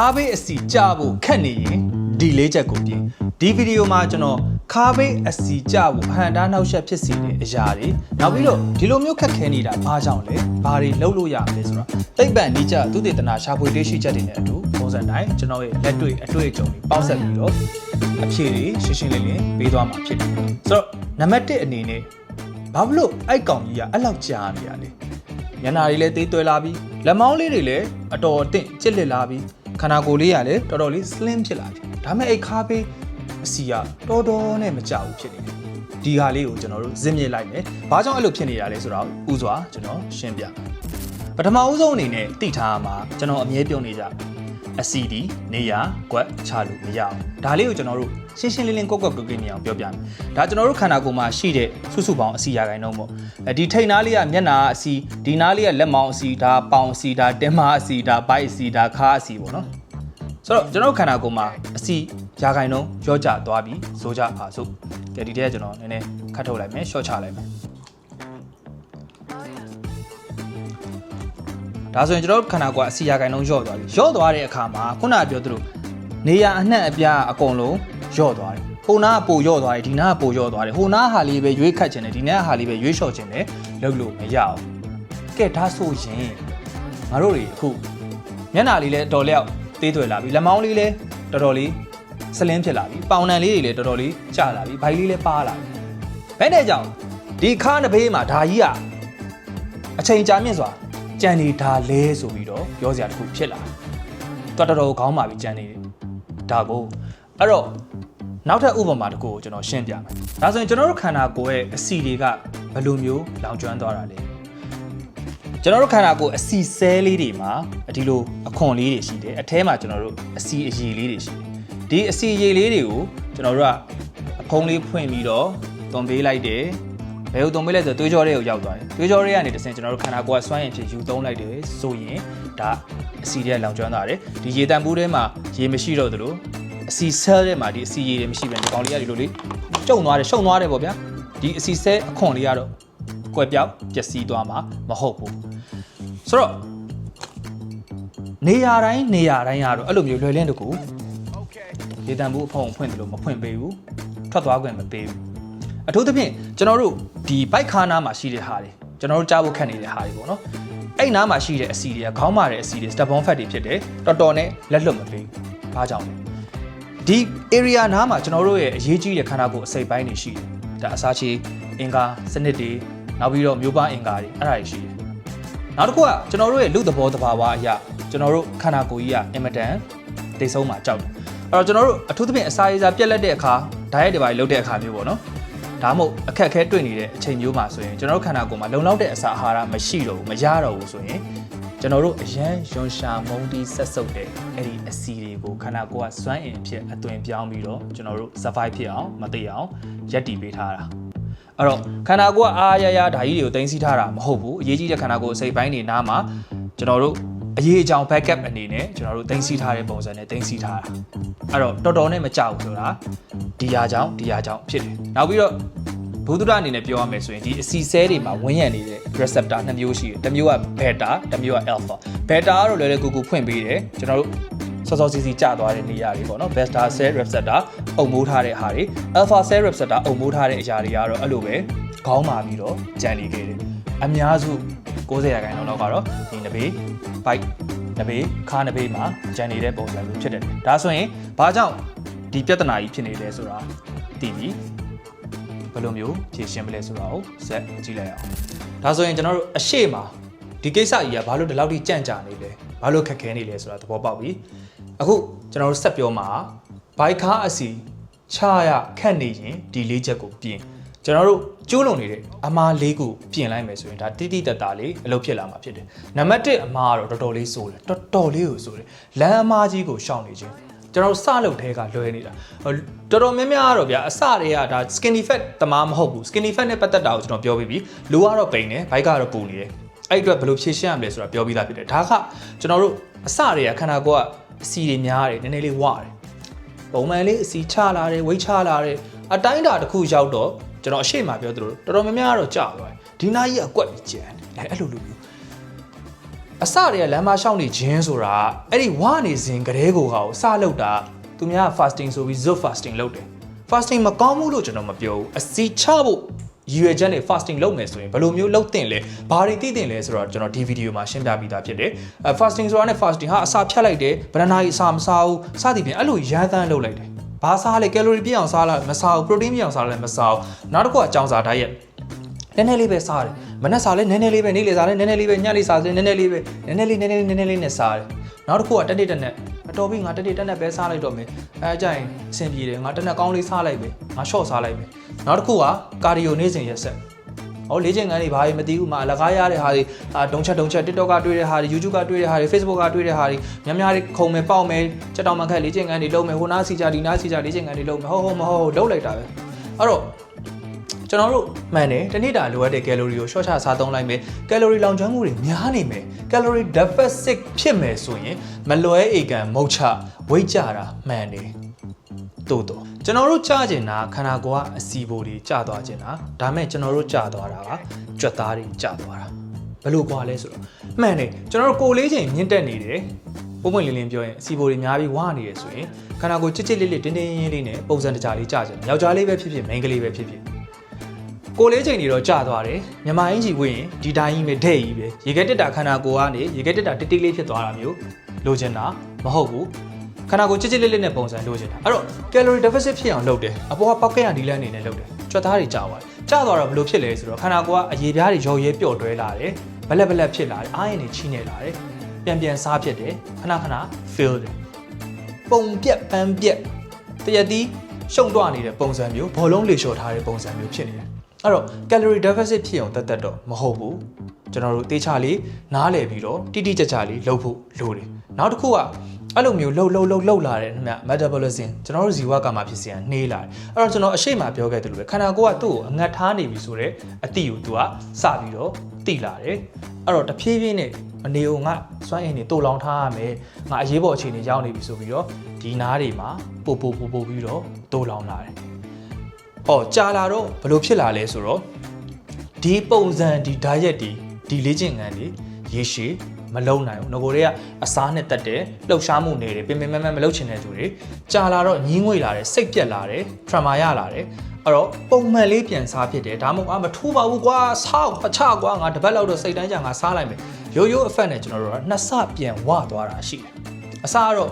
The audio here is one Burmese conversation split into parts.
အားဘေးအစီကြဖို့ခက်နေရင်ဒီလေးချက်ကိုပြင်ဒီဗီဒီယိုမှာကျွန်တော်ခါဘေးအစီကြဖို့အဟန်တားနောက်ဆက်ဖြစ်စေတဲ့အရာတွေနောက်ပြီးတော့ဒီလိုမျိုးခက်ခဲနေတာဘာကြောင့်လဲဘာတွေလုပ်လို့ရမလဲဆိုတော့သိပ္ပံနိကျသုတေသနရှာဖွေတွေ့ရှိချက်တွေနဲ့အတူပုံစံတိုင်းကျွန်တော်ရဲ့လက်တွေ့အတွေ့အကြုံတွေပေါင်းစပ်ပြီးတော့အဖြေတွေရှင်းရှင်းလင်းလင်းပေးသွားမှာဖြစ်တယ်ဆိုတော့နံပါတ်1အနေနဲ့ဘာဖြစ်လို့အိုက်ကောင်ကြီးကအဲ့လောက်ကြာနေရလဲညနာတွေလည်းသေးသွဲလာပြီးလက်မောင်းလေးတွေလည်းအတော်အသင့်ကျစ်လက်လာပြီး ခန္ဓာကိုယ်လေးကလည်းတော်တော်လေး slim ဖြစ်လာပြီဒါမဲ့အဲ့ခါပေးအစီကတော်တော်နဲ့မကြဘူးဖြစ်နေတယ်ဒီဟာလေးကိုကျွန်တော်တို့ဇင်မြစ်လိုက်မယ်ဘာကြောင့်အဲ့လိုဖြစ်နေတာလဲဆိုတော့ဥစွာကျွန်တော်ရှင်းပြမယ်ပထမဦးဆုံးအနေနဲ့သိထားရမှာကျွန်တော်အမြဲပြောနေကြအစီဒီနေရကွက်ချလို့မရအောင်ဒါလေးကိုကျွန်တော်တို့ရှင်းရှင်းလင်းလင်းကော့ကော့ကွက်ကွက်နေအောင်ပြောပြမယ်ဒါကျွန်တော်တို့ခန္ဓာကိုယ်မှာရှိတဲ့စုစုပေါင်းအစီရာခိုင်နှုန်းပေါ့အဲဒီထိတ်နားလေးကမျက်နာအစီဒီနားလေးကလက်မောင်းအစီဒါပေါင်အစီဒါတင်မအစီဒါဘိုက်အစီဒါခါအစီပေါ့နော် ဆိုတော့ကျွန်တော်တို့ခန္ဓာကိုယ်မှာအစီရာခိုင်နှုန်းရော့ကျသွားပြီးဆိုကြပါစို့ကဲဒီတည်းကကျွန်တော်နည်းနည်းခတ်ထုတ်လိုက်မယ်ရှော့ချလိုက်မယ်ဒါဆိုရင်ကျွန်တော်တို့ခန္ဓာကိုယ်အစီရာခိုင်နှုန်းရော့သွားပြီရော့သွားတဲ့အခါမှာခုနကပြောသလိုနေရအနှံ့အပြားအကုန်လုံးရော့သွားတယ်ဟိုနာကပိုရော့သွားတယ်ဒီနာကပိုရော့သွားတယ်ဟိုနာဟာလေးပဲရွေးခတ်ခြင်းတယ်ဒီနာဟာလေးပဲရွေးလျှော့ခြင်းတယ်လုပ်လို့မရအောင်ကဲဒါဆိုရင်ငါတို့တွေအခုမျက်နှာလေးလည်းတော်လျောက် သေးသွယ်လာပြီလက်မောင်းလေးလည်းတော်တော်လေးစလင်းဖြစ်လာပြီပေါင်နံလေးတွေလည်းတော်တော်လေးကျလာပြီဘိုက်လေးလည်းပါလာပြီဘယ်နဲ့ကြောင့်ဒီခါးတစ်ဘေးမှာဒါကြီးကအချိန်ကြာမြင့်စွာကြံနေတာလဲဆိုပြီးတော့ပြောစရာတစ်ခုဖြစ်လာတော်တော်တော်ခေါင်းပါပြီကြံနေတယ်ဒါကိုအဲ့တော့နောက်ထပ်ဥပမာတစ်ခုကိုကျွန်တော်ရှင်းပြမယ်ဒါဆိုရင်ကျွန်တော်တို့ခန္ဓာကိုယ်ရဲ့အစီတွေကဘယ်လိုမျိုးလောင်ကျွမ်းသွားတာလဲ ကျွန်တော်တို့ခန္ဓာကိုယ်အစီဆဲလေးတွေမှာဒီလိုအခွန်လေးတွေရှိတယ်အထဲမှာကျွန်တော်တို့အစီအရည်လေးတွေရှိတယ်ဒီအစီအရည်လေးတွေကိုကျွန်တော်တို့ကအဖုံးလေးဖွင့်ပြီးတော့သွန်ပေးလိုက်တယ်ဘယ်လိုသွန်ပေးလဲဆိုတော့သွေးကြောတွေကိုရောက်သွားတယ်သွေးကြောတွေကနေတဆင်ကျွန်တော်တို့ခန္ဓာကိုယ်ကစွမ်းရည်ဖြစ်ယူသုံးလိုက်တယ်ဆိုရင်ဒါအစီတွေကလောင်ကျွမ်းသွားတယ်ဒီရေတံပိုးထဲမှာရေမရှိတော့သလိုအစီဆဲထဲမှာဒီအစီရည်တွေမရှိဘဲဒီကောင်လေးကဒီလိုလေးကျုံသွားတယ်ရှုံသွားတယ်ပေါ့ဗျာဒီအစီဆဲအခွန်လေးကတော့ကွယ်ပြောက်ပျက်စီးသွားမှာမဟုတ်ဘူး ဆိုတော့နေရာတိုင်းနေရာတိုင်းကတော့အဲ့လိုမျိုးလွယ်လင်းတကူရေတံပိုးအဖုံဖွင့်တယ်လို့မဖွင့်ပေးဘူးထွက်သွားခွင့်မပေးဘူးအထူးသဖြင့်ကျွန်တော်တို့ဒီဘိုက်ခါနာမှာရှိတဲ့ဟာတွေကျွန်တော်တို့ကြားဖို့ခက်နေတဲ့ဟာတွေပေါ့နော်အဲ့နားမှာရှိတဲ့အစီတွေကခေါင်းမာတဲ့အစီတွေ stubborn fat တွေဖြစ်တယ်တော်တော်နဲ့လက်လွတ်မပေးဘူးဘာကြောင့်လဲဒီ area နားမှာကျွန်တော်တို့ရဲ့အရေးကြီးတဲ့ခန္ဓာကိုယ်အစိတ်ပိုင်းတွေရှိတယ်ဒါအစာချေအင်္ဂါစနစ်တွေနောက်ပြီးတော့မျိုးပါအင်္ဂါတွေအဲ့ဒါတွေရှိတယ် နောက်တစ်ခုကကျွန်တော်တို့ရဲ့လူသဘောတဘာဝအရာကျွန်တော်တို့ခန္ဓာကိုယ်ကြီးကအင်မတန်တိတ်ဆုံးမှာကြောက်တယ်အဲ့တော့ကျွန်တော်တို့အထူးသဖြင့်အစာရည်စာပြက်လက်တဲ့အခါ diet တွေပါလုပ်တဲ့အခါမျိုးပေါ့နော်ဒါမှမဟုတ်အခက်အခဲတွေ့နေတဲ့အချိန်မျိုးမှာဆိုရင်ကျွန်တော်တို့ခန္ဓာကိုယ်မှာလုံလောက်တဲ့အစာအာဟာရမရှိတော့ဘူးမရတော့ဘူးဆိုရင်ကျွန်တော်တို့အရန်ယွန်ရှာမုံတီဆက်ဆုပ်တဲ့အဲ့ဒီအစီတွေကိုခန္ဓာကိုယ်ကစွမ်းအင်အဖြစ်အသွင်ပြောင်းပြီးတော့ကျွန်တော်တို့ survive ဖြစ်အောင်မသိအောင်ရက်တည်ပေးထားတာ အဲ့တော့ခန္ဓာကိုယ်ကအာရရဓာကြီးတွေကိုတင်စီထားတာမဟုတ်ဘူးအရေးကြီးတဲ့ခန္ဓာကိုယ်အစိတ်ပိုင်းတွေနားမှာကျွန်တော်တို့အရေးအကြောင်း backup အနေနဲ့ကျွန်တော်တို့တင်စီထားတဲ့ပုံစံနဲ့တင်စီထားတာအဲ့တော့တော်တော်နဲ့မကြောက်ဘူးဆိုတာဒီရာကြောင့်ဒီရာကြောင့်ဖြစ်တယ်နောက်ပြီးတော့ဘုဒ္ဓအနေနဲ့ပြောရမယ်ဆိုရင်ဒီအစီဆဲတွေမှာဝန်းရံနေတဲ့ receptor နှစ်မျိုးရှိတယ်တစ်မျိုးက beta တစ်မျိုးက alpha beta ကတော့လွယ်လွယ်ကူကူဖွင့်ပေးတယ်ကျွန်တော်တို့စောစောစီစီကျသွားတဲ့နေရာတွေပေါ့နော် beta cell receptor အုံမိုးထားတဲ့ဟာတွေ alpha cell receptor အုံမိုးထားတဲ့အရာတွေကတော့အဲ့လိုပဲခေါင်းမာပြီးတော့ကြံနေခဲ့တယ်အများစု90ရာခိုင်နှုန်းလောက်ကတော့ဒီနဘေး bite နဘေးခါနဘေးမှာကြံနေတဲ့ပုံစံမျိုးဖြစ်တယ်ဒါဆိုရင်ဘာကြောင့်ဒီပြဿနာကြီးဖြစ်နေလဲဆိုတာသိပြီဘယ်လိုမျိုးဖြေရှင်းမလဲဆိုတာကိုဇက်ကြည့်လိုက်အောင်ဒါဆိုရင်ကျွန်တော်တို့အရှိမဒီကိစ္စကြီးကဘာလို့ဒီလောက်ထိကြန့်ကြာနေလဲဘာလို့ခက်ခဲနေလဲဆိုတာသဘောပေါက်ပြီအခုကျွန်တော်တို့ဆက်ပြောမှာ ဘိုက်ခါအစီချရခက်နေရင်ဒီလေးချက်ကိုပြင်ကျွန်တော်တို့ကျိုးလုံနေတဲ့အမားလေးကိုပြင်လိုက်မယ်ဆိုရင်ဒါတိတိတတ်တာလေးအလုပ်ဖြစ်လာမှာဖြစ်တယ်နံပါတ်1အမားကတော့တော်တော်လေးစိုးတယ်တော်တော်လေးကိုစိုးတယ်လမ်းအမားကြီးကိုရှောင်နေခြင်းကျွန်တော်စလုပ်ထဲကလွဲနေတာတော်တော်များများကတော့ဗျာအစတွေကဒါ skinny fat တမားမဟုတ်ဘူး skinny fat နဲ့ပတ်သက်တာကိုကျွန်တော်ပြောပြီးပြီလူကတော့ပိန်တယ်ဘိုက်ကတော့ပူနေတယ်အဲ့အတွက်ဘယ်လိုဖြေရှင်းရမလဲဆိုတာပြောပြီးသားဖြစ်တယ်ဒါကကျွန်တော်တို့အစတွေကခန္ဓာကိုယ်ကအစီတွေများတယ်နည်းနည်းလေးဝရတယ် ပုံမှန်လေးအစီချလာတယ်ဝိတ်ချလာတယ်အတိုင်းတာတစ်ခုရောက်တော့ကျွန်တော်အရှိမပြောသလိုတော်တော်များများကတော့ကြာသွားတယ်ဒီနာကြီးကကွက်ပြီးကျန်တယ်အဲ့လိုလိုမျိုးအစတည်းကလမ်းမလျှောက်နေခြင်းဆိုတာအဲ့ဒီဝနေစဉ်ကလေးကိုဟာကိုစလုပ်တာသူများက fasting ဆိုပြီး zone fasting လုပ်တယ် fasting မကောင်းဘူးလို့ကျွန်တော်မပြောဘူးအစီချဖို့ ရည်ရွယ်ချက်နဲ့ fasting လုပ်မယ်ဆိုရင်ဘယ်လိုမျိုးလုပ်တင်လဲဘာတွေသိတင်လဲဆိုတော့ကျွန်တော်ဒီဗီဒီယိုမှာရှင်းပြပြီးသားဖြစ်တယ်အဲ fasting ဆိုတာနဲ့ fasting ဟာအစာဖြတ်လိုက်တယ်ဗရဏာကြီးအစာမစားဘူးစသည်ဖြင့်အဲ့လိုရမ်းသမ်းလုပ်လိုက်တယ်ဘာစားလဲကယ်လိုရီပြည့်အောင်စားလားမစားဘူး protein ပြည့်အောင်စားလည်းမစားဘူးနောက်တစ်ခုကအကြောင်းစား diet နည်းနည်းလေးပဲစားတယ်မနက်စားလဲနည်းနည်းလေးပဲနေ့လေစားလဲနည်းနည်းလေးပဲညနေစားလဲနည်းနည်းလေးပဲနည်းနည်းလေးနည်းနည်းလေးနည်းနည်းလေးနဲ့စားတယ်နောက်တစ်ခုကတက်တက်တက်နဲ့အတော်ပြီငါတက်တက်တက်နဲ့ပဲစားလိုက်တော့မယ်အဲအကြိုင်အဆင်ပြေတယ်ငါတက်နဲ့ကောင်းလေးစားလိုက်ပဲငါရှော့စားလိုက်မယ်နောက်တစ်ခုကကာဒီယိုနေ့စဉ်ရက်ဆက်ဟောလေ့ကျင့်ခန်းတွေဘာတွေမသိဘူးမှာအလကားရတဲ့ဟာတွေအာဒုံချက်ဒုံချက် TikTok ကတွေ့တဲ့ဟာတွေ YouTube ကတွေ့တဲ့ဟာတွေ Facebook ကတွေ့တဲ့ဟာတွေများများလေးခုံမယ်ပေါက်မယ်ချက်တောင်မှခက်လေ့ကျင့်ခန်းတွေလုပ်မယ်ဟိုနားစီကြဒီနားစီကြလေ့ကျင့်ခန်းတွေလုပ်မယ်ဟုတ်ဟုတ်မဟုတ်ဟုတ်လုပ်လိုက်တာပဲအဲ့တော့ ကျွန်တော်တို့မှန်တယ်တနေ့တာလိုအပ်တဲ့ကယ်လိုရီကိုရှော့ချစားသုံးလိုက်မယ်ကယ်လိုရီလောင်ကျွမ်းမှုတွေများနေမယ်ကယ်လိုရီ deficit ဖြစ်မယ်ဆိုရင်မလွဲဧကန်မုတ်ချဝိတ်ကြတာမှန်တယ်တိုးတော့ကျွန်တော်တို့ကြားကျင်တာခန္ဓာကိုယ်ကအစီပိုတွေကျသွားကျင်တာဒါမဲ့ကျွန်တော်တို့ကျသွားတာကကြွက်သားတွေကျသွားတာဘယ်လိုကွာလဲဆိုတော့မှန်တယ်ကျွန်တော်တို့ကိုယ်လေးချိန်မြင့်တက်နေတယ်ပုံပွင့်လင်းလင်းပြောရင်အစီပိုတွေများပြီးဝါနေရဆိုရင်ခန္ဓာကိုယ်ချစ်ချစ်လေးလေးတင်းတင်းရင်းလေးနဲ့ပုံစံတကြလေးကျကျင်ယောက်ျားလေးပဲဖြစ်ဖြစ်မိန်းကလေးပဲဖြစ်ဖြစ် ကိုလေးချိန်နေတော့ကြာသွားတယ်မြန်မာအင်ကြီးဝင်ရင်ဒီတိုင်းကြီးပဲဒဲ့ကြီးပဲရေခဲတက်တာခန္ဓာကိုယ်ကနေရေခဲတက်တာတိတ်တိတ်လေးဖြစ်သွားတာမျိုးလိုချင်တာမဟုတ်ဘူးခန္ဓာကိုယ်ချစ်ချစ်လေးလေးနဲ့ပုံစံလိုချင်တာအဲ့တော့ calorie deficit ဖြစ်အောင်လုပ်တယ်အပေါ်ကပောက်ကရဒီလန်းအနေနဲ့လုပ်တယ်ကြွက်သားတွေကြာသွားတယ်ကြာသွားတော့ဘယ်လိုဖြစ်လဲဆိုတော့ခန္ဓာကိုယ်ကအရေပြားတွေရောရဲပျော့တွဲလာတယ်ဘလက်ဘလက်ဖြစ်လာတယ်အားရင်တွေချီးနေလာတယ်ပြန်ပြန်စားဖြစ်တယ်ခဏခဏ feel တယ်ပုံပြက်ပန်းပြက်တရက်တီးရှုံတော့နေတဲ့ပုံစံမျိုးဘောလုံးလေလျှော်ထားတဲ့ပုံစံမျိုးဖြစ်နေတယ် အဲ့တော့ calorie deficit ဖြစ်အောင်တတ်တတ်တော့မဟုတ်ဘူးကျွန်တော်တို့တေချာလေးနားလည်ပြီးတော့တိတိကျကျလေးလုပ်ဖို့လိုတယ်နောက်တစ်ခုကအဲ့လိုမျိုးလှုပ်လှုပ်လှုပ်လှုပ်လာတဲ့မြတ် metabolism ကျွန်တော်တို့ဇီဝကမှာဖြစ်စီရန်နှေးလာတယ်အဲ့တော့ကျွန်တော်အရှိမပြောခဲ့တယ်လို့ပဲခန္ဓာကိုယ်ကသူ့ကိုအငတ်ထားနေပြီဆိုတော့အတိကိုသူကစပြီးတော့တိလာတယ်အဲ့တော့တဖြည်းဖြည်းနဲ့အနေကိုငါစွမ်းအင်တွေတူလောင်ထားရမယ်ငါအရေးပေါ်အခြေအနေရောက်နေပြီဆိုပြီးတော့ဒီနားတွေမှာပို့ပို့ပို့ပို့ပြီးတော့တူလောင်လာတယ် ဟောကြာလာတော့ဘယ်လိုဖြစ်လာလဲဆိုတော့ဒီပုံစံဒီ diet ဒီဒီလေ့ကျင့်ခန်းတွေရေရှည်မလုံနိုင်ဘူးငကိုတွေကအစားနဲ့တက်တယ်လှုပ်ရှားမှုနေတယ်ပင်ပင်မမမလှုပ်ချင်တဲ့သူတွေကြာလာတော့ညင်းငွေလာတယ်စိတ်ပြက်လာတယ် trauma ရလာတယ်အဲ့တော့ပုံမှန်လေးပြန်စားဖြစ်တယ်ဒါမှမဟုတ်အာမထိုးပါဘူးကွာစားအချကွာငါတစ်ပတ်လောက်တော့စိတ်တိုင်းကြငါစားလိုက်မယ်ရိုးရိုး effect နဲ့ကျွန်တော်တို့ကနှစ်ဆပြန်ဝသွားတာရှိတယ်အစားကတော့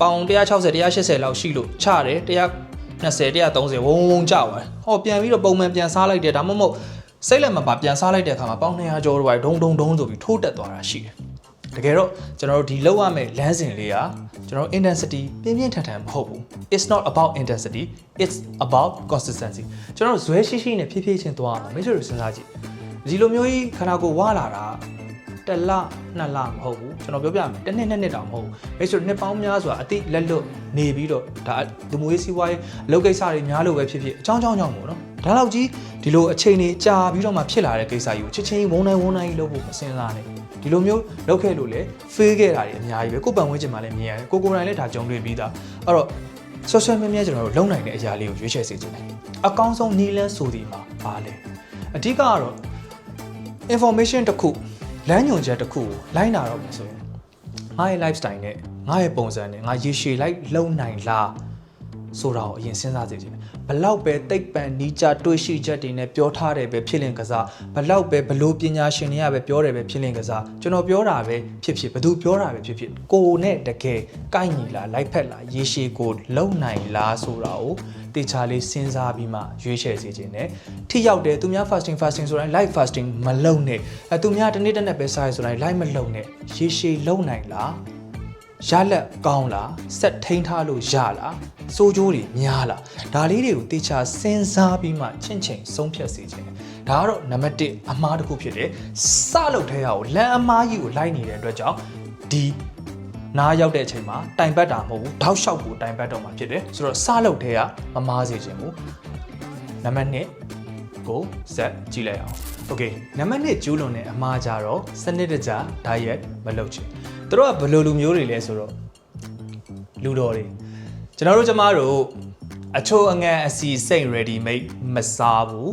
ပေါင်160 180လောက်ရှိလို့ချတယ်100 20 130ဝုံဝုံကျသွားတယ်ဟောပြန်ပြီးတော့ပုံမှန်ပြန်စားလိုက်တယ်ဒါမှမဟုတ်စိတ်လက်မပါပြန်စားလိုက်တဲ့အခါမှာပေါင်200ကျော်တော့ဒုံဒုံဒုံဆိုပြီးထိုးတက်သွားတာရှိတယ်တကယ်တော့ကျွန်တော်တို့ဒီလောက်ရမယ့်လမ်းစဉ်လေးကကျွန်တော်တို့ intensity ပြင်းပြင်းထန်ထန်မဟုတ်ဘူး it's not about intensity it's about consistency ကျွန်တော်တို့ဇွဲရှိရှိနဲ့ဖြည်းဖြည်းချင်းသွားရမှာမိတ်ဆွေတို့စဉ်းစားကြည့်ဒီလိုမျိုးကြီးခန္ဓာကိုယ်ဝါလာတာ တစ်လနှစ်လမဟုတ်ဘူးကျွန်တော်ပြောပြမယ်တစ်နှစ်နှစ်နှစ်တောင်မဟုတ်ဘူးမိတ်ဆွေနှစ်ပေါင်းများစွာအတိလက်လွတ်နေပြီးတော့ဒါလူမျိုးရေးစီးပွားရေးအလုပ်ကိစ္စတွေများလို့ပဲဖြစ်ဖြစ်အကြောင်းကြောင်းကြောင့်ပေါ့နော်ဒါတော့ကြီးဒီလိုအချိန်တွေကြာပြီးတော့မှဖြစ်လာတဲ့ကိစ္စကြီးကိုချက်ချင်းဝုန်းတိုင်းဝုန်းတိုင်းလုပ်ဖို့မစင်စားနဲ့ဒီလိုမျိုးလုပ်ခဲ့လို့လေ fail ခဲ့တာတွေအများကြီးပဲကိုယ်ပံဝန်းကျင်မှာလည်းမြင်ရတယ်ကိုကိုယ်တိုင်လည်းဒါကြုံတွေ့ပြီးသားအဲ့တော့ social media ကျွန်တော်တို့လုံနိုင်တဲ့အရာလေးကိုရွေးချယ်စေချင်တယ်အကောင်းဆုံးနည်းလမ်းဆိုဒီမှာပါလေအဓိကကတော့ information တစ်ခု လမ်းညွှန်ချက်တစ်ခုကိုလိုက်နာတော့မယ်ဆိုရင်ငါရဲ့ lifestyle နဲ့ငါရဲ့ပုံစံနဲ့ငါရေရှည်လိုက်လုံနိုင်လားဆိုတာကိုအရင်စဉ်းစားစေချင်တယ်ဘလောက်ပဲတိတ်ပံနီးကြတွေးရှိချက်တွေနဲ့ပြောထားတယ်ပဲဖြစ်လင်ကစားဘလောက်ပဲဘလို့ပညာရှင်တွေကပဲပြောတယ်ပဲဖြစ်လင်ကစားကျွန်တော်ပြောတာပဲဖြစ်ဖြစ်ဘသူပြောတာပဲဖြစ်ဖြစ်ကိုနဲ့တကယ်ကိုက်ညီလားလိုက်ဖက်လားရေရှည်ကိုလုံနိုင်လားဆိုတာကို တေချာလေးစဉ်းစားပြီးမှရွေးချယ်စေခြင်းနဲ့ထိရောက်တယ်သူများ fasting fasting ဆိုရင် live fasting မလုပ်နဲ့အဲသူများတစ်နေ့တစ်နေ့ပဲစားရဆိုရင် live မလုပ်နဲ့ရေရှည်လုံနိုင်လားရလက်ကောင်းလားဆက်ထိန်းထားလို့ရလားစိုးကြိုးတွေများလားဒါလေးတွေကိုတေချာစဉ်းစားပြီးမှချင့်ချိန်ဆုံးဖြတ်စေခြင်းဒါကတော့နံပါတ်1အမားတစ်ခုဖြစ်တယ်စလုပ်ထဲရကိုလမ်းအမားကြီးကိုလိုက်နေတဲ့အတွက်ကြောင့်ဒီ နားရောက်တဲ့အချိန်မှာတိုင်ပတ်တာမဟုတ်ဘူးတောက်လျှောက်ကိုတိုင်ပတ်တော့မှာဖြစ်တယ်ဆိုတော့စလုပ်ထဲကမမားစေခြင်းဘူးနံပါတ်2ကိုဇက်ကြည့်လိုက်အောင်โอเคနံပါတ်1ကျူးလွန်တဲ့အမှားကြတော့စနစ်တကျ diet မလုပ်ချင်သူတို့ကဘယ်လိုလူမျိုးတွေလဲဆိုတော့လူတော်တွေကျွန်တော်တို့ကျမတို့အချိုးအငန်းအစီစိတ် ready made မစားဘူး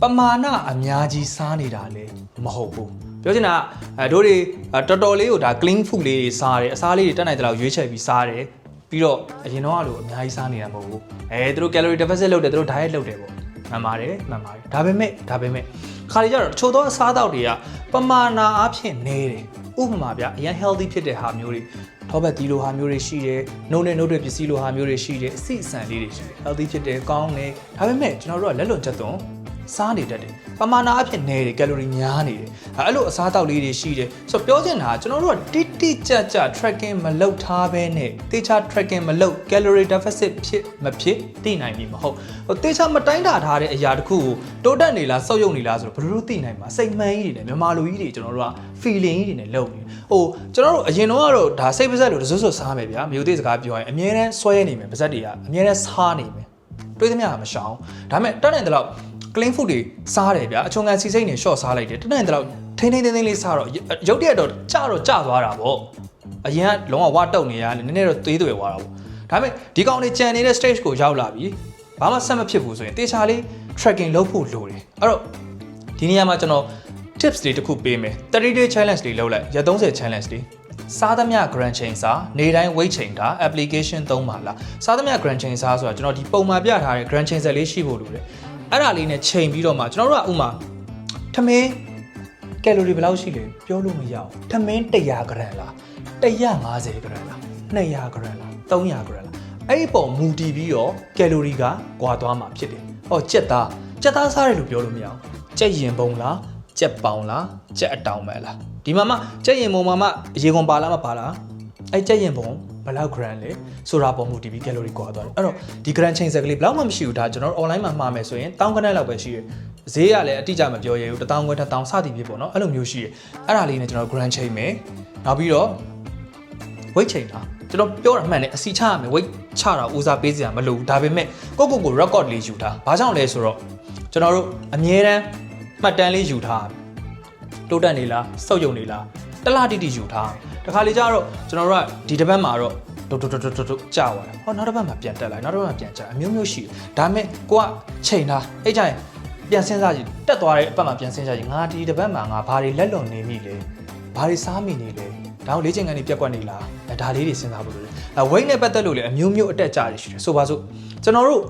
ပမာဏအများကြီးစားနေတာလေမဟုတ်ဘူး ပြောချင်တာကအဲတို့တွေအဲတော်တော်လေးကိုဒါ clean food လေးတွေစားတယ်အစားလေးတွေတက်နိုင်တဲ့လောက်ရွေးချယ်ပြီးစားတယ်ပြီးတော့အရင်တော့ကလိုအများကြီးစားနေတာမဟုတ်ဘူးအဲသူတို့ calorie deficit လုပ်တယ်သူတို့ diet လုပ်တယ်ပေါ့မှန်ပါတယ်မှန်ပါတယ်ဒါပေမဲ့ဒါပေမဲ့ခါလေးကျတော့တချို့သောအစားအသောက်တွေကပမာဏအားဖြင့်နေတယ်ဥပမာဗျအရင် healthy ဖြစ်တဲ့ဟာမျိုးတွေထောပတ်တီလိုဟာမျိုးတွေရှိတယ်နှုတ်နဲ့နှုတ်တွေပစ္စည်းလိုဟာမျိုးတွေရှိတယ်အစိအစံလေးတွေရှိတယ် healthy ဖြစ်တယ်ကောင်းတယ်ဒါပေမဲ့ကျွန်တော်တို့ကလက်လွန်ချက်သွန်းစားနေတတ်တယ် ပမာဏအဖြစ်နေတယ်ကယ်လိုရီများနေတယ်အဲ့လိုအစားအသောက်လေးတွေရှိတယ်ဆိုတော့ပြောချင်တာကကျွန်တော်တို့ကတိတိကျကျ tracking မလုပ်ထားဘဲနဲ့တေချာ tracking မလုပ် calorie deficit ဖြစ်မဖြစ်သိနိုင်ပြီမဟုတ်ဟိုတေချာမတိုင်းတာထားတဲ့အရာတစ်ခုကိုတိုးတက်နေလားစောက်ယုံနေလားဆိုတော့ဘယ်လိုလုပ်သိနိုင်မှာစိတ်မှန်ကြီးတွေနဲ့မြန်မာလူကြီးတွေကျွန်တော်တို့က feeling ကြီးတွေနဲ့လုပ်နေဟိုကျွန်တော်တို့အရင်တော့ကတော့ဒါစိတ်ပါဇက်လို့တစွတ်စွတ်စားမယ်ဗျာမြို့သေးစကားပြောရင်အမြဲတမ်းဆွဲနေမယ်ပါဇက်တွေကအမြဲတမ်းစားနေမယ်တွေးသမျှကမရှောင်ဒါပေမဲ့တက်နိုင်တဲ့လောက် clean food တွေစားတယ်ဗျာအချုံငံစီစိတ်နေရှော့စားလိုက်တယ်တက်နိုင်တဲ့လောက်ထိန်းထိန်းသိမ်းသိမ်းလေးစားတော့ရုပ်တရက်တော့ကြတော့ကြသွားတာပေါ့အရင်ကလုံးဝဝတုတ်နေရတယ်နည်းနည်းတော့သွေးသွေသွားတာပေါ့ဒါပေမဲ့ဒီကောင်တွေကြံနေတဲ့ stage ကိုရောက်လာပြီဘာမှဆက်မဖြစ်ဘူးဆိုရင်တေချာလေး tracking လုပ်ဖို့လိုတယ်အဲ့တော့ဒီနေရာမှာကျွန်တော် tips တွေတစ်ခုပေးမယ်30 day challenge တွေလုပ်လိုက်ရက်30 challenge တွေစားသမျှ grand chain စာနေတိုင်း weight chain တာ application သုံးပါလားစားသမျှ grand chain စာဆိုတာကျွန်တော်ဒီပုံမှန်ပြထားတဲ့ grand chain ဆက်လေးရှိဖို့လိုတယ် အဲ့ဒါလေးနဲ့ချိန်ပြီးတော့မှကျွန်တော်တို့ကဥမာထမင်းကယ်လိုရီဘယ်လောက်ရှိလဲပြောလို့မရအောင်ထမင်း100 g လား150 g လား200 g လား300 g လားအဲ့ဒီပုံမူတည်ပြီးတော့ကယ်လိုရီကကွာသွားမှာဖြစ်တယ်။ဟောကြက်သားကြက်သားစားတယ်လို့ပြောလို့မရအောင်ကြက်ရင်ပုံလားကြက်ပေါင်လားကြက်အတောင်ပဲလားဒီမှာမှကြက်ရင်ပုံမှာမှရေကုန်ပါလားမပါလားအဲ့ကြက်ရင်ပုံ ဘယ်လောက် gram လဲဆိုတာပုံမူတည်ပြီးကယ်လိုရီကွာသွားတယ်အဲ့တော့ဒီ gram ချိန်ဆက်ကလေးဘယ်လောက်မှမရှိဘူးဒါကျွန်တော်တို့ online မှာမှားမယ်ဆိုရင်တောင်းကနက်လောက်ပဲရှိတယ်ဈေးကလည်းအတိအကျမပြောရဘူးတစ်တောင်းခွဲတစ်တောင်းစသည်ဖြစ်ပေါ့နော်အဲ့လိုမျိုးရှိတယ်အဲ့ဒါလေးနဲ့ကျွန်တော် gram ချိန်မယ်နောက်ပြီးတော့ weight ချိန်တာကျွန်တော်ပြောတာမှန်တယ်အစီချရမယ် weight ချတာဦးစားပေးစရာမလိုဘူးဒါပေမဲ့ကိုကိုကို record လေးယူထားဘာကြောင့်လဲဆိုတော့ကျွန်တော်တို့အမြဲတမ်းမှတ်တမ်းလေးယူထားတိုးတက်နေလားစောက်ယုံနေလား တလားတိတိယူထားတခါလေကျတော့ကျွန်တော်တို့ကဒီတစ်ပတ်မှာတော့တိုးတိုးတိုးတိုးတိုးကြာသွားတယ်ဟောနောက်တစ်ပတ်မှာပြန်တက်လိုက်နောက်တစ်ပတ်မှာပြန်ကျအမျိုးမျိုးရှိတယ်ဒါပေမဲ့ကိုကချိန်ထားအဲ့ကြရင်ပြန်စဉ်းစားကြည့်တက်သွားတဲ့အပတ်မှာပြန်စဉ်းစားကြည့်ငါဒီတစ်ပတ်မှာငါဘာတွေလက်လွန်နေမိလဲဘာတွေစားမိနေလဲဒါကိုလေ့ကျင့်ခန်းတွေပြက်ကွက်နေလားအဲဒါလေးတွေစဉ်းစားဖို့လိုတယ်အဲ weight နဲ့ပတ်သက်လို့လည်းအမျိုးမျိုးအတက်ကြတွေရှိတယ်ဆိုပါစို့ကျွန်တော်တို့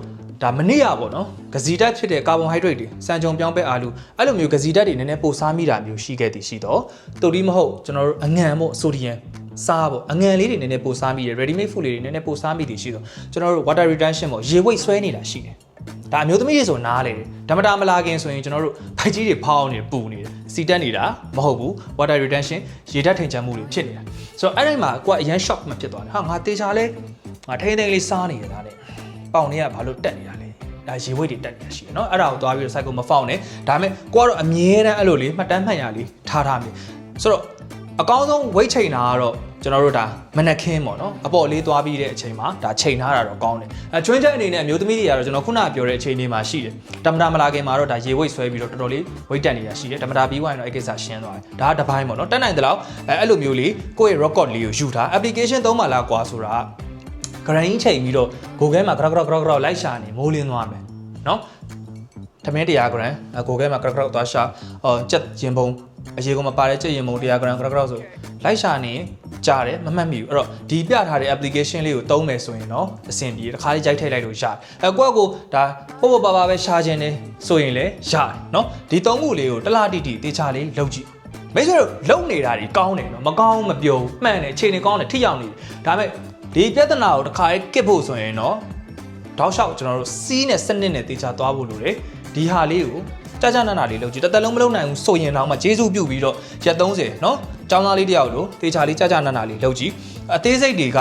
ဒါမနေ့ရပေါ့နော်ဂဇီဓာတ်ဖြစ်တဲ့ကာဗွန်ဟိုက်ဒရိတ်တွေစံကြုံပြောင်းပဲအာလူအဲ့လိုမျိုးဂဇီဓာတ်တွေနည်းနည်းပိုစားမိတာမျိုးရှိခဲ့တည်ရှိတော့တူတီမဟုတ်ကျွန်တော်တို့အငံပေါ့ဆိုဒီယမ်စားပေါ့အငံလေးတွေနည်းနည်းပိုစားမိတယ် ready made food လေးတွေနည်းနည်းပိုစားမိတည်ရှိတော့ကျွန်တော်တို့ water retention ပေါ့ရေဝိတ်ဆွဲနေတာရှိတယ်ဒါအမျိုးသမီးတွေဆိုနားလေတယ်ဓမ္မတာမလာခင်ဆိုရင်ကျွန်တော်တို့ဖိုက်ကြီးတွေဖောင်းနေပူနေတယ်စီတက်နေတာမဟုတ်ဘူး water retention ရေဓာတ်ထိန်ချမ်းမှုတွေဖြစ်နေတာဆိုတော့အဲ့ဒီမှာကိုကအရန် shock မဖြစ်သွားတယ်ဟာငါတေချာလဲငါထိန်းသိမ်းလေးစားနေရတာလေ ပေါင်တွေကဘာလို့တက်နေတာလဲဒါရေဝိတ်တွေတက်နေတာရှိတယ်เนาะအဲ့ဒါကိုသွားပြီးတော့ cycle မဖောင်းနဲ့ဒါပေမဲ့ကိုကတော့အမြဲတမ်းအဲ့လိုလေးမှတ်တမ်းမှတ်ရလေးထားထားမယ်ဆိုတော့အကောင်းဆုံး weight ချိန်တာကတော့ကျွန်တော်တို့ဒါမနက်ခင်းပေါ့နော်အပေါ်လေးသွားပြီးတဲ့အချိန်မှာဒါချိန်ထားတာတော့ကောင်းတယ်အဲကျွင်းချက်အနေနဲ့အမျိုးသမီးတွေကတော့ကျွန်တော်ခုနကပြောတဲ့အချိန်လေးမှာရှိတယ်တမတာမလာခင်မှာတော့ဒါရေ weight ဆွဲပြီးတော့တော်တော်လေး weight တက်နေတာရှိတယ်တမတာပြီးွားရင်တော့အဲ့ကိစ္စရှင်းသွားတယ်ဒါကတစ်ပိုင်းပေါ့နော်တက်နိုင်တယ်လို့အဲအဲ့လိုမျိုးလေးကိုယ့်ရဲ့ record လေးကိုယူထား application သုံးပါလားကွာဆိုတာ ဂရန်ကြီးချိန်ပြီးတော့ဂိုခဲမှာကရောက်ကရောက်ကရောက်ကရောက်လိုက်ရှာနေမိုးလင်းသွားမယ်နော်ထမင်း100ဂရမ်ဂိုခဲမှာကရောက်ကရောက်သွားရှာဟောကြက်ရင်ပုံအရေကုန်မပါတဲ့ကြက်ရင်ပုံ100ဂရမ်ကရောက်ကရောက်ဆိုလိုက်ရှာနေကြားတယ်မမှတ်မိဘူးအဲ့တော့ဒီပြထားတဲ့ application လေးကိုသုံးမယ်ဆိုရင်တော့အဆင်ပြေတခါလေးရိုက်ထည့်လိုက်လို့ရတယ်အကွက်ကိုဒါပေါ့ပေါ့ပါပါပဲရှာခြင်းနေဆိုရင်လည်းရတယ်နော်ဒီသုံးခုလေးကိုတလားတိတိတေချာလေးလုပ်ကြည့်မိတ်ဆွေတို့လုံနေတာတွေကောင်းတယ်နော်မကောင်းမပြောမှန်တယ်ခြေနေကောင်းတယ်ထိရောက်နေတယ်ဒါပေမဲ့ ဒီပြဿနာကိုတစ်ခါလေးကစ်ဖို့ဆိုရင်တော့တောက်လျှောက်ကျွန်တော်တို့စီးနဲ့စနစ်နဲ့တေချာသွားဖို့လိုတယ်ဒီဟာလေးကိုကြာကြာနာနာလေးလုပ်ကြည့်တစ်သက်လုံးမလုပ်နိုင်ဘူးဆိုရင်တော့မှဂျေစုပြုတ်ပြီးတော့ရက်30เนาะကျောင်းသားလေးတယောက်လိုတေချာလေးကြာကြာနာနာလေးလုပ်ကြည့်အသေးစိတ်တွေက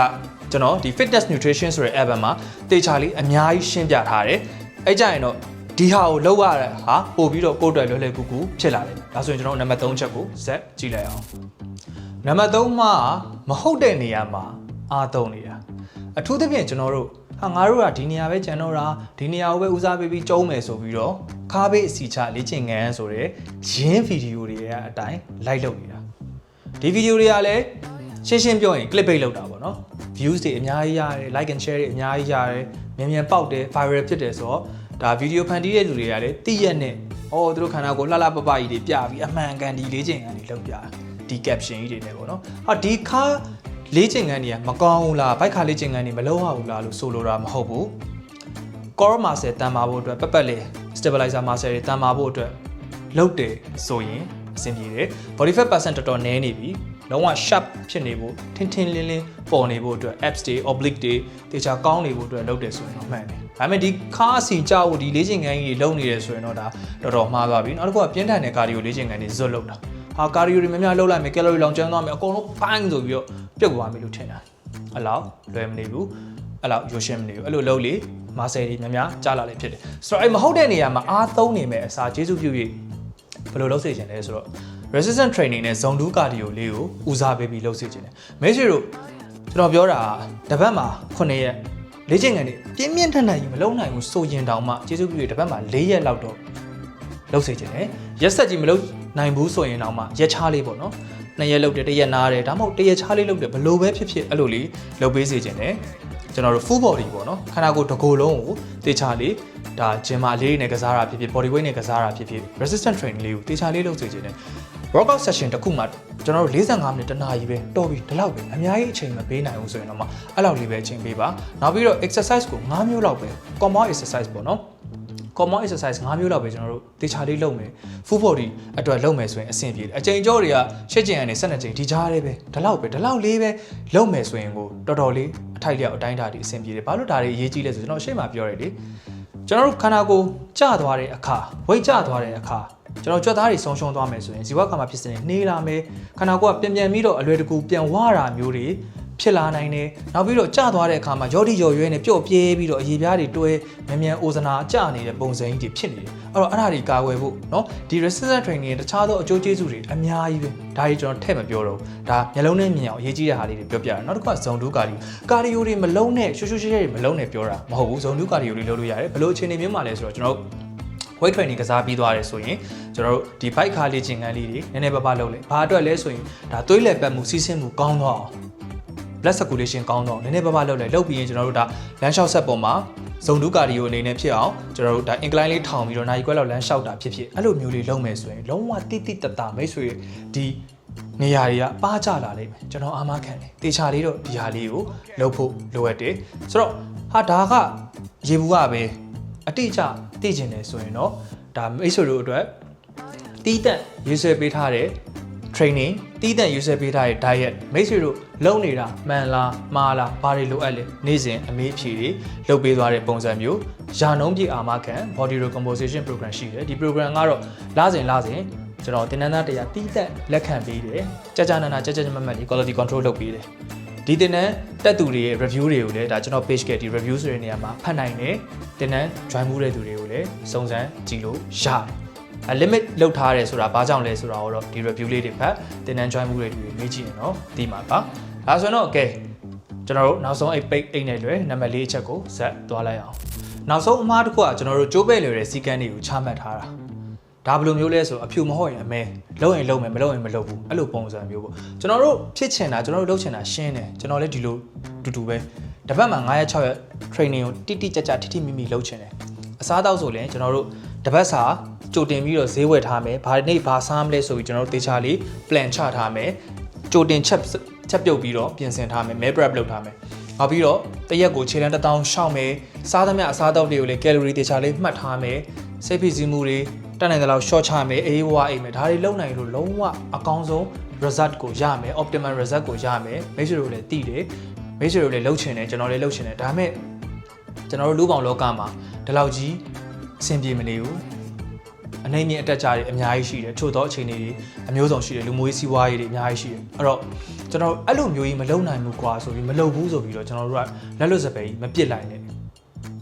ကျွန်တော်ဒီ fitness nutrition ဆိုတဲ့ app မှာတေချာလေးအများကြီးရှင်းပြထားတယ်အဲ့ကြရင်တော့ဒီဟာကိုလောက်ရတဲ့ဟာပို့ပြီးတော့ကိုယ့်အတွက်လွယ်လွယ်ကူကူဖြစ်လာတယ်ဒါဆိုရင်ကျွန်တော်နံပါတ်3ချက်ကိုဇက်ကြည့်လိုက်အောင်နံပါတ်3မှာမဟုတ်တဲ့နေရာမှာ အားသုံးနေတာအထူးသဖြင့်ကျွန်တော်တို့ဟာငါတို့ကဒီနေရာပဲကျန်တော့တာဒီနေရာကိုပဲဦးစားပေးပြီးကျုံးမယ်ဆိုပြီးတော့ခါးဘေးအစီချလေ့ကျင့်ငန်းဆိုတဲ့ရင်းဗီဒီယိုတွေရဲ့အတိုင်းလိုက်လုပ်နေတာဒီဗီဒီယိုတွေကလည်းရှင်းရှင်းပြောရင် clip bait လောက်တာပေါ့နော် views တွေအများကြီးရတယ် like and share တွေအများကြီးရတယ်မြန်မြန်ပေါက်တယ် viral ဖြစ်တယ်ဆိုတော့ဒါဗီဒီယိုဖန်တီးတဲ့လူတွေကလည်းတည့်ရက်နဲ့ဩအော်သူတို့ခန္ဓာကိုယ်လှလှပပကြီးတွေပြပြီးအမှန်ကန်ဒီလေးချိန်ကန်တွေလောက်ပြတာဒီ caption ကြီးတွေနဲ့ပေါ့နော်ဟာဒီခါ လေးချိန်ကန်တွေကမကောင်းဘူးလားဘိုက်ခါလေးချိန်ကန်တွေမလုံးရဘူးလားလို့ဆိုလိုတာမဟုတ်ဘူး core muscle တန်မာဖို့အတွက်ပက်ပက်လေး stabilizer muscle တွေတန်မာဖို့အတွက်လုပ်တယ်ဆိုရင်အဆင်ပြေတယ် body fat percent တော်တော်နည်းနေပြီလုံးဝ sharp ဖြစ်နေဖို့ထင်းထင်းလင်းလင်းပေါ်နေဖို့အတွက် abs တွေ oblique တွေတေချာကောင်းနေဖို့အတွက်လုပ်တယ်ဆိုရင်တော့မှန်တယ်ဒါပေမဲ့ဒီခါအစီကြောက်ဒီလေးချင်ခန်းကြီးတွေလုပ်နေတယ်ဆိုရင်တော့ဒါတော်တော်မှားသွားပြီနောက်တစ်ခုကပြင်းထန်တဲ့ကာဒီယိုလေးချင်ခန်းတွေဇွတ်လုပ်တာ ဟာကာဒီယိုတွေများများလုပ်လိုက်မယ်ကယ်လိုရီလောင်ကျွမ်းသွားမယ်အကုန်လုံးပိုင်းဆိုပြီးတော့ပြုတ်သွားမယ်လို့ထင်တာအဲ့လောက်လွယ်မနေဘူးအဲ့လောက်ရိုရှင်းမနေဘူးအဲ့လိုလုပ်လေမာဆယ်တွေများများကြားလာလေဖြစ်တယ်ဆိုတော့အဲ့မဟုတ်တဲ့နေရာမှာအားသုံးနေမယ်အစားကျေးဇူးပြု၍ဘယ်လိုလုပ်စေချင်လဲဆိုတော့ resistance training နဲ့ zone 2 cardio လေးကိုဦးစားပေးပြီးလုပ်စေချင်တယ်မဲရှိတို့ကျွန်တော်ပြောတာကတစ်ပတ်မှာ9ရက်လေ့ကျင့်ခန်းတွေပြင်းပြင်းထန်ထန်ကြီးမလုပ်နိုင်ဘူးဆိုရင်တောင်မှကျေးဇူးပြု၍တစ်ပတ်မှာ4ရက်လောက်တော့ လုပ်စေချင်တယ်ရက်ဆက်ကြီးမလုပ်နိုင်ဘူးဆိုရင်တောင်မှရက်ချားလေးပေါ့နော်နှစ်ရက်လုပ်တယ်တစ်ရက်နားတယ်ဒါမှမဟုတ်တစ်ရက်ချားလေးလုပ်တယ်ဘလို့ပဲဖြစ်ဖြစ်အဲ့လိုလေးလုပ်ပေးစေချင်တယ်ကျွန်တော်တို့ full body ပေါ့နော်ခန္ဓာကိုယ်တစ်ကိုယ်လုံးကိုတေချာလေးဒါဂျင်မာလေးတွေနဲ့ကစားတာဖြစ်ဖြစ် body weight နဲ့ကစားတာဖြစ်ဖြစ် resistance training လေးကိုတေချာလေးလုပ်စေချင်တယ် workout session တစ်ခုမှကျွန်တော်တို့45မိနစ်တနာရီပဲတော်ပြီဒီလောက်ပဲအများကြီးအချိန်မပေးနိုင်ဘူးဆိုရင်တော့မှအဲ့လောက်လေးပဲအချိန်ပေးပါနောက်ပြီးတော့ exercise ကို9မျိုးလောက်ပဲ common exercise ပေါ့နော် common exercise 9မျိုးလောက်ပဲကျွန်တော်တို့တေချာလေးလုပ်မယ် full body အတွက်လုပ်မယ်ဆိုရင်အဆင်ပြေတယ်အချိန်ကြောတွေကရှစ်ချိန်ကနေ12ချိန်ဒီကြားလေးပဲဒီလောက်ပဲဒီလောက်လေးပဲလုပ်မယ်ဆိုရင်ကိုတော်တော်လေးအထိုက်လျောက်အတိုင်းအတာတွေအဆင်ပြေတယ်ဘာလို့ဒါတွေအရေးကြီးလဲဆိုကျွန်တော်ရှေ့မှာပြောရလေကျွန်တော်တို့ခန္ဓာကိုယ်ကျသွားတဲ့အခါဝိတ်ကျသွားတဲ့အခါကျွန်တော်ကြွက်သားတွေဆုံးရှုံးသွားမယ်ဆိုရင်ဇီဝကမ္မဖြစ်စဉ်နှေးလာမယ်ခန္ဓာကိုယ်ကပြန်ပြန်ပြီးတော့အလွယ်တကူပြန်ဝတာမျိုးတွေ ဖြစ်လာနိုင်တယ်နောက်ပြီးတော့ကျသွားတဲ့အခါမှာရောဒီရော်ရွဲနဲ့ပျော့ပြဲပြီးတော့အရေပြားတွေတွဲမြန်မြန်အိုဇနာကျနေတဲ့ပုံစံကြီးတွေဖြစ်နေတယ်အဲ့တော့အဲ့ဒါတွေကာကွယ်ဖို့เนาะဒီ resistance training ရဲ့တခြားသောအကျိုးကျေးဇူးတွေအများကြီးပဲဒါကြီးကျွန်တော်ထည့်မပြောတော့ဘူးဒါမျက်လုံးနဲ့မြင်အောင်အရေးကြီးတဲ့ဟာလေးတွေပြောပြတယ်နောက်တစ်ခုကဇုံတူးကာဒီကာဒီယိုတွေမလုံးနဲ့ရှူရှူရှဲရှဲတွေမလုံးနဲ့ပြောတာမဟုတ်ဘူးဇုံတူးကာဒီယိုတွေလုပ်လို့ရတယ်ဘယ်လိုအခြေအနေမျိုးမှာလဲဆိုတော့ကျွန်တော်တို့ weight training ကစားပြီးသွားတယ်ဆိုရင်ကျွန်တော်တို့ဒီ bike ခါလေးခြင်းကန်းလေးတွေနည်းနည်းပါးပါးလုပ်လိုက်ဘာအတွက်လဲဆိုရင်ဒါသွေးလည်ပတ်မှုစီးဆင်းမှုကောင်းသွားအောင် blood circulation ကောင်းတော့နည်းနည်းပါးပါးလုပ်လိုက်လုပ်ပြီးရင်ကျွန်တော်တို့ဒါလမ်းလျှောက်ဆက်ပေါ်မှာဇုံဒုကာဒီယိုအနေနဲ့ဖြစ်အောင်ကျွန်တော်တို့ဒါ incline လေးထောင်ပြီးတော့နိုင်ခွက်လောက်လမ်းလျှောက်တာဖြစ်ဖြစ်အဲ့လိုမျိုးလေးလုပ်မယ်ဆိုရင်လုံးဝတိတိတတ်တာမိတ်ဆွေဒီနေရာတွေကပါကြလာလိမ့်မယ်ကျွန်တော်အာမခံတယ်တေချာလေးတော့ဒီဟာလေးကိုလုပ်ဖို့လိုအပ်တယ်ဆိုတော့ဟာဒါကရေဘူးကပဲအတိအကျသိကျင်တယ်ဆိုရင်တော့ဒါမိတ်ဆွေတို့အတွက်တီးတက်ရေးဆွဲပေးထားတဲ့ training တီးတန့် user ပေးထားတဲ့ diet မိတ်ဆွေတို့လုံနေတာမှန်လားမှားလားဘာတွေလိုအပ်လဲနေ့စဉ်အမေးဖြေတွေလုပ်ပေးသွားတဲ့ပုံစံမျိုးယာနှုံးပြအာမခံ body recomposition program ရှိတယ်ဒီ program ကတော့လစဉ်လစဉ်ကျွန်တော်တင်နန်းသားတရားတီးတက်လက်ခံပေးတယ်ကြာကြာနာနာကြာကြာမတ်မတ်လေး quality control လုပ်ပေးတယ်ဒီတင်နန်းတက်သူတွေရဲ့ review တွေကိုလည်းဒါကျွန်တော် page ကဒီ review ဆိုတဲ့နေရာမှာဖတ်နိုင်တယ်တင်နန်း join မှုတဲ့သူတွေကိုလည်းစုံစမ်းကြည့်လို့ရတယ်အ limit လောက်ထားတယ်ဆိုတာဘာကြောင့်လဲဆိုတာကိုတော့ဒီ review လေးတွေဖတ်တင်နန်း join မှုတွေတွေမေးကြည့်ရင်တော့သိမှာပါဒါဆိုရင်တော့ okay ကျွန်တော်တို့နောက်ဆုံးအိတ်ပိတ်အိတ်နဲ့လွယ်နံပါတ်၄အချက်ကိုဇက်သွားလိုက်အောင်နောက်ဆုံးအမှားတစ်ခုကကျွန်တော်တို့ကြိုးပဲ့လွယ်တဲ့စီကန်းတွေကိုချမှတ်ထားတာဒါဘယ်လိုမျိုးလဲဆိုအဖြူမဟုတ်ရင်အမဲလုံးရင်လုံးမယ်မလုံးရင်မလုံးဘူးအဲ့လိုပုံစံမျိုးပေါ့ကျွန်တော်တို့ဖြစ်ချင်တာကျွန်တော်တို့လုပ်ချင်တာရှင်းတယ်ကျွန်တော်လည်းဒီလိုတူတူပဲတစ်ပတ်မှာ9ရက်6ရက် training ကိုတိတိကျကျထိထိမိမိလုပ်ချင်တယ်အစားအသောက်ဆိုလည်းကျွန်တော်တို့တစ်ပတ်စာ ကြိုတင်ပြီးတော့ဈေးဝယ်ထားမယ်ဘာနေ့ဘာစားမလဲဆိုပြီးကျွန်တော်တို့တေချာလေး plan ချထားမယ်ကြိုတင်ချက်ချက်ပြုတ်ပြီးတော့ပြင်ဆင်ထားမယ် meal prep လုပ်ထားမယ်နောက်ပြီးတော့တရက်ကိုခြေလမ်းတစ်တောင်းရှောက်မယ်စားသမျှအစားအသောက်တွေကိုလည်း calorie တေချာလေးမှတ်ထားမယ်စိတ်ဖိစီးမှုတွေတက်နိုင်တဲ့လောက် short ချမယ်အေးဝါအိမ်မယ်ဒါတွေလုံနိုင်လို့လုံးဝအကောင်းဆုံး result ကိုရမယ် optimal result ကိုရမယ်မိတ်ဆွေတို့လည်းတည်တယ်မိတ်ဆွေတို့လည်းလှုပ်ချင်တယ်ကျွန်တော်လည်းလှုပ်ချင်တယ်ဒါပေမဲ့ကျွန်တော်တို့လူပေါင်းလောကမှာဒီလောက်ကြီးအဆင်ပြေမနေဘူး အနေနဲ့အတက်ကြတွေအများကြီးရှိတယ်ချို့သောအခြေအနေတွေအမျိုးစုံရှိတယ်လူမျိုးရေးစီးပွားရေးတွေအများကြီးရှိတယ်အဲ့တော့ကျွန်တော်အဲ့လိုမျိုးကြီးမလုံနိုင်ဘူးကွာဆိုပြီးမလုံဘူးဆိုပြီးတော့ကျွန်တော်တို့ကလက်လွတ်စပယ်ကြီးမပစ်လိုက်နဲ့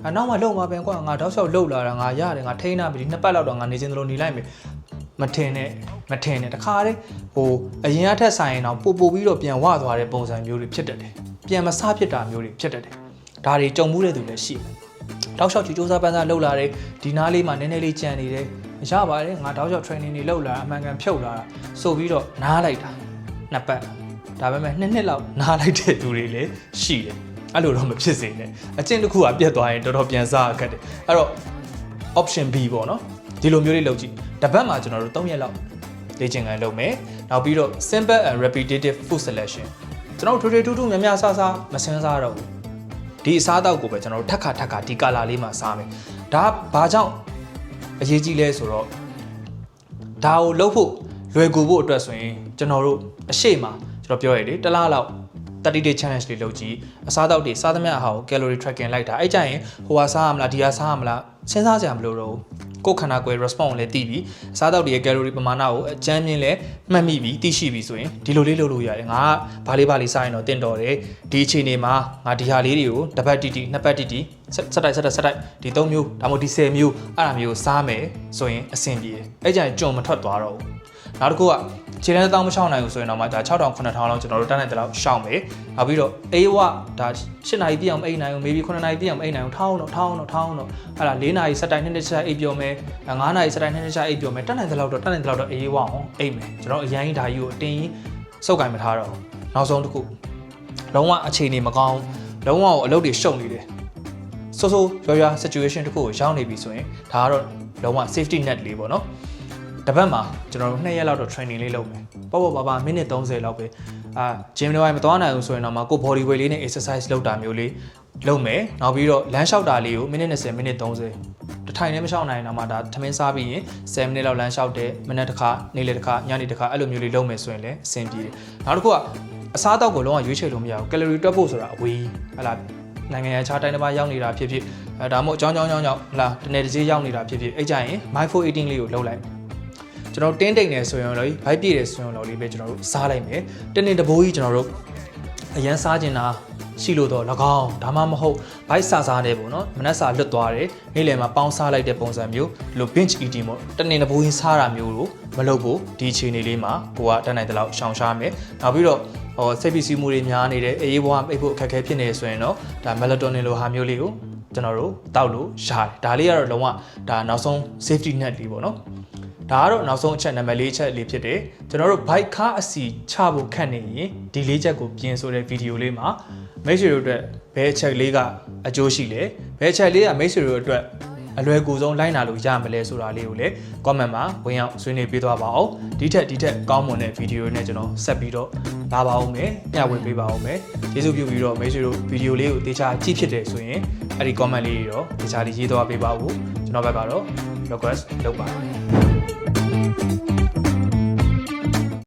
အနောက်မှာလုံမှာပဲကွာငါတောက်လျှောက်လှုပ်လာတာငါရတယ်ငါထိန်းနာပြီဒီနှစ်ပတ်လောက်တော့ငါနေစင်းသလိုနေလိုက်မယ်မထင်နဲ့မထင်နဲ့တခါတည်းဟိုအရင်အထက်ဆိုင်ရင်တော့ပို့ပို့ပြီးတော့ပြန်ဝသွားတဲ့ပုံစံမျိုးတွေဖြစ်တတ်တယ်ပြန်မစဖြစ်တာမျိုးတွေဖြစ်တတ်တယ်ဒါတွေကြုံမှုတဲ့သူလည်းရှိတယ်တောက်လျှောက်ကြိုးစားပန်းစားလှုပ်လာတယ်ဒီနားလေးမှာနည်းနည်းလေးကြံနေတယ် ရပါတယ်ငါတောက်လျှောက် training တွေလှုပ်လာအမှန်ကန်ဖြုတ်လာတာဆိုပြီးတော့နားလိုက်တာနှစ်ပတ်ဒါပေမဲ့နှစ်နှစ်လောက်နားလိုက်တဲ့သူတွေလည်းရှိတယ်အဲ့လိုတော့မဖြစ်စေနဲ့အကျင့်တစ်ခုကပြတ်သွားရင်တော်တော်ပြန်စားအခက်တယ်အဲ့တော့ option B ပေါ့နော်ဒီလိုမျိုးလေးလုပ်ကြည့်တစ်ပတ်မှာကျွန်တော်တို့3ရက်လောက်လေ့ကျင့်ခန်းလုပ်မယ်နောက်ပြီးတော့ simple and repetitive food selection ကျွန်တော်တို့ထွေထွေထူးထူးများများဆဆမစင်းစားတော့ဘူးဒီအစားအသောက်ကိုပဲကျွန်တော်တို့ထက်ခါထက်ခါဒီကာလာလေးမှာစားမယ်ဒါဘာကြောင့် အရေးကြီးလဲဆိုတော့ဒါကိုလုပ်ဖို့လွယ်ကူဖို့အတွက်ဆိုရင်ကျွန်တော်တို့အရှိမကျွန်တော်ပြောရည်လေတစ်လားလောက် 30 day challenge လေးလုပ်ကြည့်အစားအသောက်တွေစားသမျှအဟာကို calorie tracking လိုက်တာအဲ့ကြရင်ဟိုဟာစားရမလားဒီဟာစားရမလားစဉ်းစားကြရမလို့တော့ကိုယ်ခန္ဓာကိုယ် response ကိုလည်းသိပြီးအစားအသောက်တွေရဲ့ calorie ပမာဏကိုအကျန်းမြင့်လဲမှတ်မိပြီးသိရှိပြီးဆိုရင်ဒီလိုလေးလုပ်လို့ရတယ်ငါကဘာလေးဘာလေးစားရင်တော့တင့်တော်တယ်ဒီအချိန်နေမှာငါဒီဟာလေးတွေကိုတစ်ပတ်တိတိနှစ်ပတ်တိတိဆက်တိုက်ဆက်တိုက်ဆက်တိုက်ဒီ3မျိုးဒါမှမဟုတ်ဒီ10မျိုးအဲ့ဒါမျိုးစားမယ်ဆိုရင်အဆင်ပြေတယ်အဲ့ကြရင်ကြုံမထွက်သွားတော့ဘူး နောက်တစ်ခုကခြေတန်းတောင်းမချောင်းနိုင်ဘူးဆိုရင်တော့မှဒါ6000 9000လောက်ကျွန်တော်တို့တန်းတဲ့လောက်ရှောင်းမယ်နောက်ပြီးတော့အေးဝဒါ8နာရီပြည့်အောင်အိတ်နိုင်အောင် maybe 9နာရီပြည့်အောင်အိတ်နိုင်အောင်ထောင်းတော့ထောင်းတော့ထောင်းတော့အဲ့ဒါ4နာရီစက်တိုင်းနှစ်နှစ်ချက်အိတ်ပြောမယ်9နာရီစက်တိုင်းနှစ်နှစ်ချက်အိတ်ပြောမယ်တန်းတဲ့လောက်တော့တန်းတဲ့လောက်တော့အေးဝအောင်အိတ်မယ်ကျွန်တော်အရင်ဒါကြီးကိုအတင်းကြီးစုပ်ကင်မထားတော့ဘူးနောက်ဆုံးတစ်ခုလုံးဝအခြေအနေမကောင်းလုံးဝအလုပ်တွေရှုံနေတယ်ဆိုဆိုရွာရွာ situation တစ်ခုကိုရောက်နေပြီဆိုရင်ဒါကတော့လုံးဝ safety net လေးပေါ့နော် တစ်ပတ်မှာကျွန်တော်တို့2ရက်လောက်တော့ training လေးလုပ်မယ်ပေါ့ပေါ့ပါပါမိနစ်30လောက်ပဲအာ gym တွေမသွားနိုင်ဘူးဆိုရင်တော့မှကို body weight လေးနဲ့ exercise လုပ်တာမျိုးလေးလုပ်မယ်နောက်ပြီးတော့လမ်းလျှောက်တာလေးကိုမိနစ်20မိနစ်30တစ်ထိုင်နဲ့မလျှောက်နိုင်တော့မှဒါထမင်းစားပြီးရင်10မိနစ်လောက်လမ်းလျှောက်တယ်မိနစ်တစ်ခါနေ့လယ်တစ်ခါညနေတစ်ခါအဲ့လိုမျိုးလေးလုပ်မယ်ဆိုရင်လည်းအဆင်ပြေတယ်နောက်တစ်ခုကအစားအသောက်ကိုလုံးဝရွေးချယ်လို့မရဘူး calorie တွက်ဖို့ဆိုတာအဝေးဟလာနိုင်ငံခြားတိုင်းတစ်ပါးရောက်နေတာဖြစ်ဖြစ်အဲဒါမှမဟုတ်အကြောင်းကြောင်းကြောင်းကြောင့်ဟလာတနေ့တစ်ကြေးရောက်နေတာဖြစ်ဖြစ်အဲ့ကြရင် mindful eating လေးကိုလုပ်လိုက် ကျွန်တော်တင်းတိတ်နေဆိုရင်လည်းဘိုက်ပြည့်တယ်ဆိုရင်လည်းပဲကျွန်တော်တို့စားလိုက်မယ်တင်းတင်းတဘိုးကြီးကျွန်တော်တို့အရန်စားကျင်တာရှိလို့တော့၎င်းဒါမှမဟုတ်ဘိုက်စာစားနေပေါ့နော်မနက်စာလွတ်သွားတယ်နေ့လယ်မှာပေါင်းစားလိုက်တဲ့ပုံစံမျိုးဒီလို binge eating ပေါ့တနေ့တဘိုးကြီးစားတာမျိုးကိုမလုပ်ဖို့ဒီအချိန်လေးမှာကိုကတတ်နိုင်တဲ့လောက်ရှောင်ရှားမယ်နောက်ပြီးတော့ဟောစိတ်ပီစီးမှုတွေများနေတယ်အေးဘွားအိပ်ဖို့အခက်အခဲဖြစ်နေဆိုရင်တော့ဒါ melatonin လိုဟာမျိုးလေးကိုကျွန်တော်တို့တောက်လို့ရတယ်ဒါလေးကတော့လုံးဝဒါနောက်ဆုံး safety net လေးပေါ့နော် ဒါကတော့နောက်ဆုံးအချက်နံပါတ်၄ချက်လေးဖြစ်တယ်ကျွန်တော်တို့ bike ကားအစီချဖို့ခက်နေရင်ဒီလေးချက်ကိုပြင်ဆိုတဲ့ဗီဒီယိုလေးမှာမိတ်ဆွေတို့အတွက်ဘယ်အချက်လေးကအကျိုးရှိလဲဘယ်အချက်လေးကမိတ်ဆွေတို့အတွက်အလွယ်ကူဆုံးလိုက်နာလို့ရမလဲဆိုတာလေးကိုလည်း comment မှာဝင်ရောက်ဆွေးနွေးပေးသွားပါအောင်ဒီထက်ဒီထက်ကောင်းမွန်တဲ့ဗီဒီယိုနဲ့ကျွန်တော်ဆက်ပြီးတော့လာပါအောင်မယ်ညှဝေပေးပါအောင်မယ်ကျေးဇူးပြုပြီးတော့မိတ်ဆွေတို့ဗီဒီယိုလေးကိုတေချာကြည့်ဖြစ်တယ်ဆိုရင်အဲ့ဒီ comment လေးတွေတော့တေချာလေးရေးသွားပေးပါဦးကျွန်တော်ဘက်ကတော့ request လုပ်ပါတယ် Thank you.